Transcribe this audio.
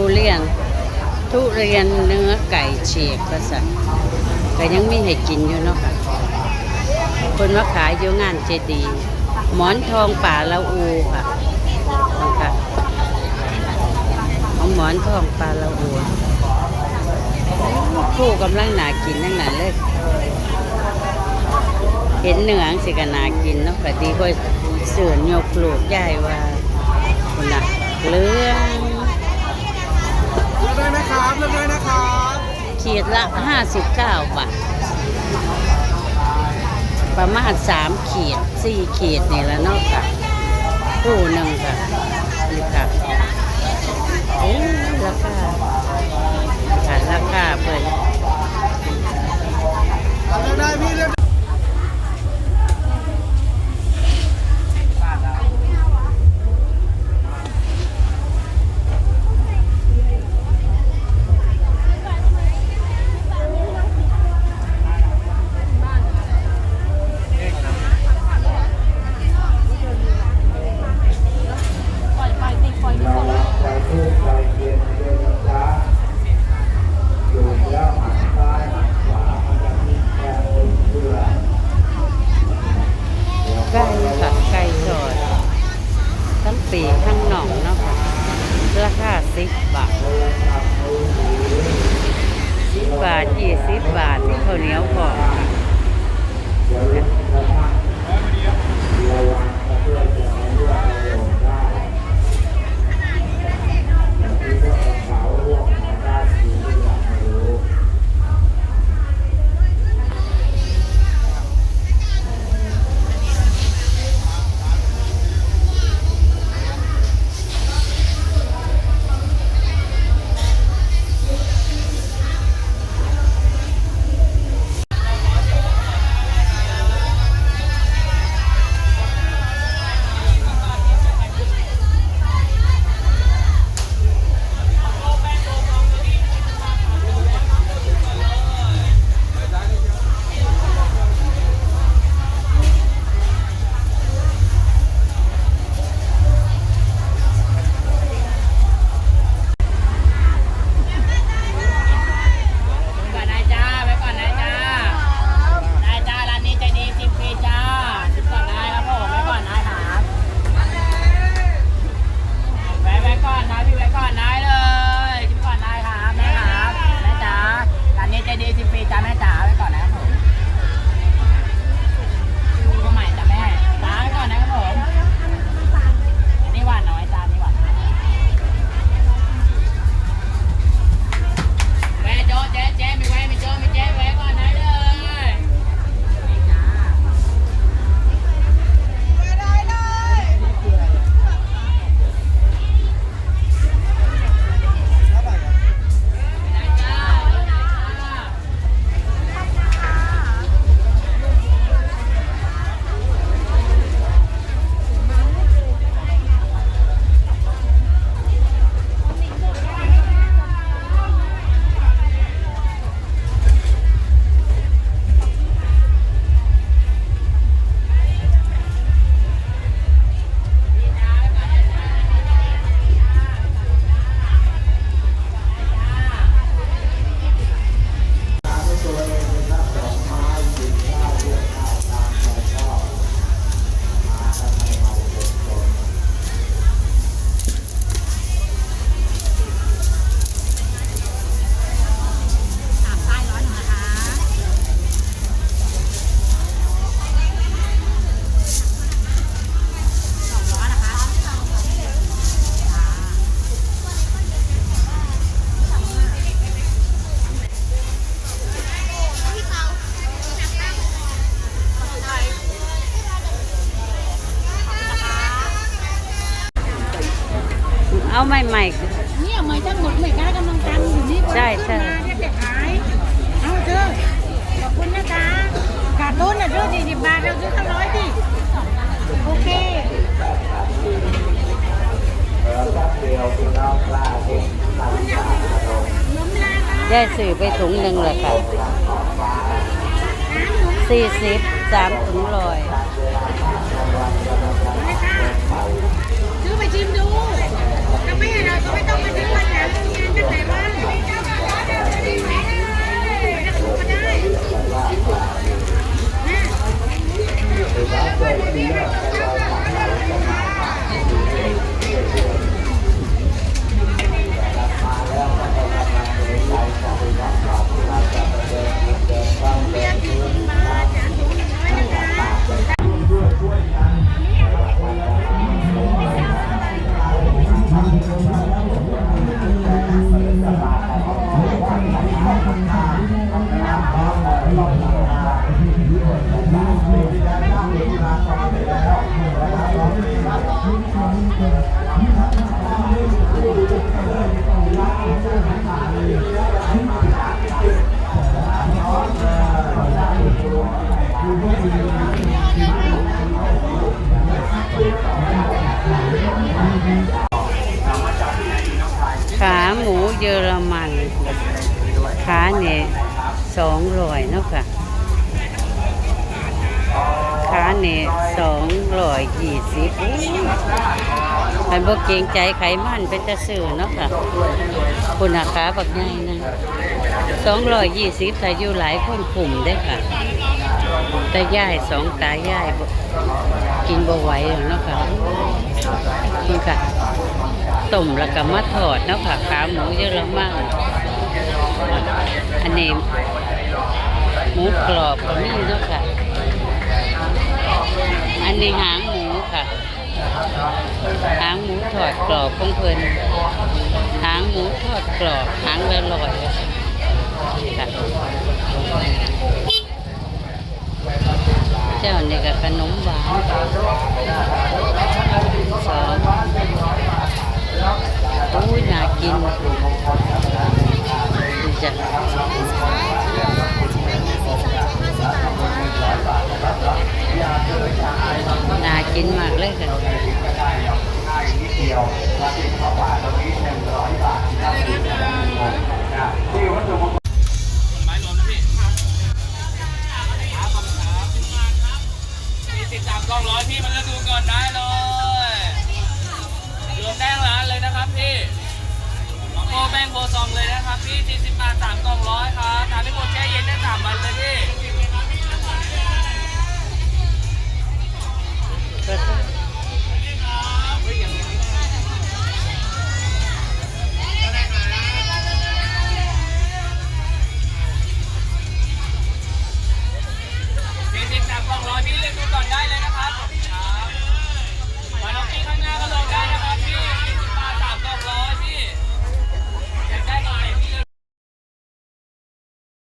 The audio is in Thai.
ทุเรียน ทุเรียนเนื้อไก่ฉีกก็สั่นก็ยังมีให้กินอยู่เนาะค่ะคนมาขายอยู่งานเจดีย์หมอนทองป่าละอูค่ะนะคะของหมอนทองป่าละอูผู้กำลังหนากินทั้งนั้นเลย เห็นเนื้องสิกนากินเนาะก็ดีก็เสื่อนยกลูกใหญ่ว่าคนน่ะเรื่อ ขีดละห้าสิบเก้าบาท ประมาณสามขีดสี่ขีดนี่แหละเนาะค่ะคู่หนึ่งค่ะนี่ค่ะโอ้ราคาค่ะราคาเปิด เลือกได้พี่เลือก ไก่ค่ะไก่สดทั้งปีกทั้งหน่องเนาะค่ะราคาสิบบาทสิบบาทยี่สิบบาทที่ข้าวเหนียวก่อนค่ะ เอาใหม่ เนี่ยเหมยทั้งหมดเหมยก้ากำลังทำอยู่นี่ใช่ใช่แทบจะขายเอาเถอะขอบคุณนะคะขาดทุนนะเถอะสี่สิบบาทเราซื้อตั้งร้อยดิโอเคๆได้สื่อไปถุงหนึ่งเลยค่ะสี่สิบสามถุงลอย ซื้อไปชิมดู ไม่เห็นเราก็ไม่ต้องไปทิ้งวันแล้วเรียนจะไหนบ้าง ขาหมูเยอรมัน ขาเนี่ยสองร้อยเนาะค่ะ ขาเนี่ยสองร้อยยี่สิบอันบกเกงใจไขมันเป็นตะสื่อเนาะค่ะคุณอาขาบักใหญ่นะสองร้อยยี่สิบแต่อยู่หลายคนกลุ่มได้ค่ะ ต่ย่ายสองตายายบ่กินบ่ไหวหรอกเนาะค่ะคุณค่ะต้มแล้วก็มาทอดเนาะค่ะขาหมูเยอะมากอันนี้หมูกรอบก็มีเนาะค่ะ อันนี้หางหมูค่ะ หางหมูทอดกรอบของเพิ่นหางหมูทอดกรอบหางละลอยค่ะ เจ้านี่ก็ขนมหวานสองอุ้ยน่ากินดูจ้ะ น่ากินมากเลยค่ะที่วัตถุม้